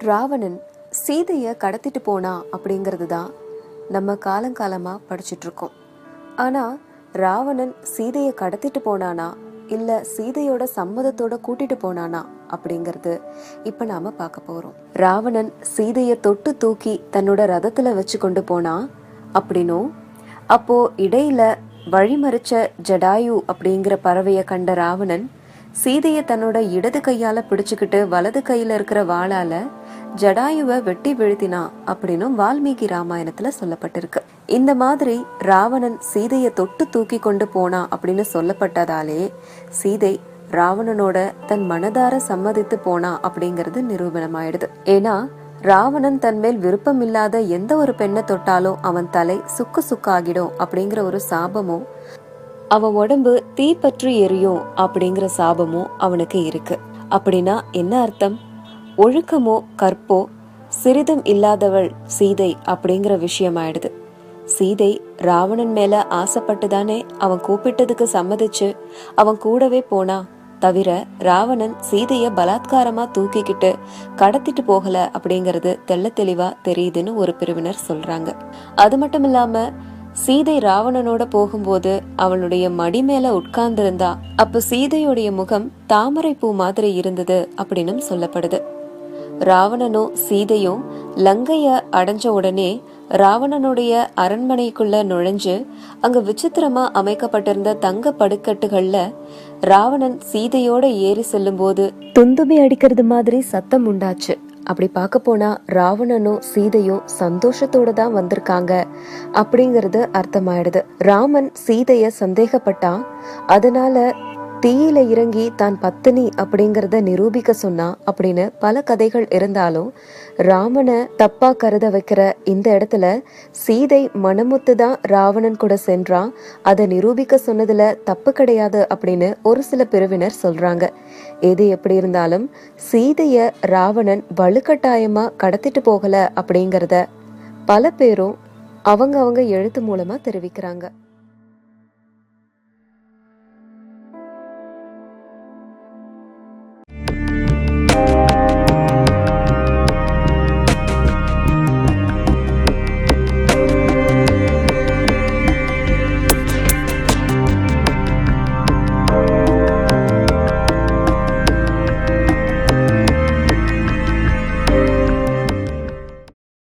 ராவணன் சீதையை கடத்திட்டு போனா அப்படிங்கிறது தான் நம்ம காலங்காலமாக படிச்சிட்டுருக்கோம் ஆனால் ராவணன் சீதையை கடத்திட்டு போனானா இல்லை சீதையோட சம்மதத்தோட கூட்டிட்டு போனானா அப்படிங்கிறது இப்போ நாம் பார்க்க போகிறோம் ராவணன் சீதையை தொட்டு தூக்கி தன்னோட ரதத்தில் வச்சு கொண்டு போனா அப்படின்னும் அப்போது இடையில வழிமறிச்ச ஜடாயு அப்படிங்கிற பறவையை கண்ட ராவணன் சீதையை தன்னோட இடது கையால பிடிச்சுக்கிட்டு வலது கையில இருக்கிற வாளால ஜடாயுவை வெட்டி வீழ்த்தினா அப்படின்னும் வால்மீகி ராமாயணத்துல சொல்லப்பட்டிருக்கு. இந்த மாதிரி ராவணன் சீதையை தொட்டு தூக்கி கொண்டு போனா அப்படின்னு சொல்லப்பட்டதாலே சீதை ராவணனோட தன் மனதார சம்மதித்து போனா அப்படிங்கிறது நிரூபணமாயிடுது. ஏன்னா ராவணன் தன் மேல் விருப்பம் இல்லாத எந்த ஒரு பெண்ணை தொட்டாலும் அவன் தலை சுக்கு சுக்காகிடும் அப்படிங்கிற ஒரு சாபமும் அவன் உடம்பு தீப்பற்றி எரியும் அப்படிங்கிற சாபமும் அவனுக்கு இருக்கு. அப்படின்னா என்ன அர்த்தம்? ஒழுக்கமோ கற்போ சிறிதும் இல்லாதவள் சீதை அப்படிங்கிற விஷயம் ஆயிடுது சீதை ராவணன் மேல ஆசைப்பட்டுதானே அவன் கூப்பிட்டதுக்கு சம்மதிச்சு அவன் கூடவே போனா? தவிர ராவணன் சீதைய பலாத்காரமா தூக்கிக்கிட்டு கடத்திட்டு போகல அப்படிங்கறது தெள்ள தெளிவா தெரியுதுன்னு ஒரு பிரிவினர் சொல்றாங்க. அது மட்டும் இல்லாம சீதை ராவணனோட போகும்போது அவளுடைய மடி மேல உட்கார்ந்திருந்தா அப்ப சீதையுடைய முகம் தாமரை பூ மாதிரி இருந்தது அப்படின்னும் சொல்லப்படுது. ராவணனும் சீதையும் லங்கைய அடைஞ்ச உடனே ராவணனுடைய அரண்மனைக்குள்ள நுழைஞ்சு அங்க விசித்திரமா அமைக்கப்பட்டிருந்த தங்க படுக்கட்டுகள்ல ராவணன் சீதையோட ஏறி செல்லும்போது துந்துபி அடிக்கிறது மாதிரி சத்தம் உண்டாச்சு. அப்படி பார்க்க போனா ராவணனும் சீதையும் சந்தோஷத்தோட தான் வந்திருக்காங்க. அப்படிங்கறது அர்த்தமாயிடுது. ராமன் சீதைய சந்தேகப்பட்டான். அதனால தீயில இறங்கி தான் பத்தினி அப்படிங்கறத நிரூபிக்க சொன்னா அப்படின்னு பல கதைகள் இருந்தாலும் ராமனை தப்பா கருத வைக்கிற இந்த இடத்துல சீதை மனமுத்து தான் ராவணன் கூட சென்றான் அதை நிரூபிக்க சொன்னதுல தப்பு கிடையாது அப்படின்னு ஒரு சில பிரிவினர் சொல்றாங்க. எது எப்படி இருந்தாலும் சீதைய ராவணன் வலுக்கட்டாயமா கடத்திட்டு போகல அப்படிங்கறத பல பேரும் அவங்க அவங்க எழுத்து மூலமா தெரிவிக்கிறாங்க.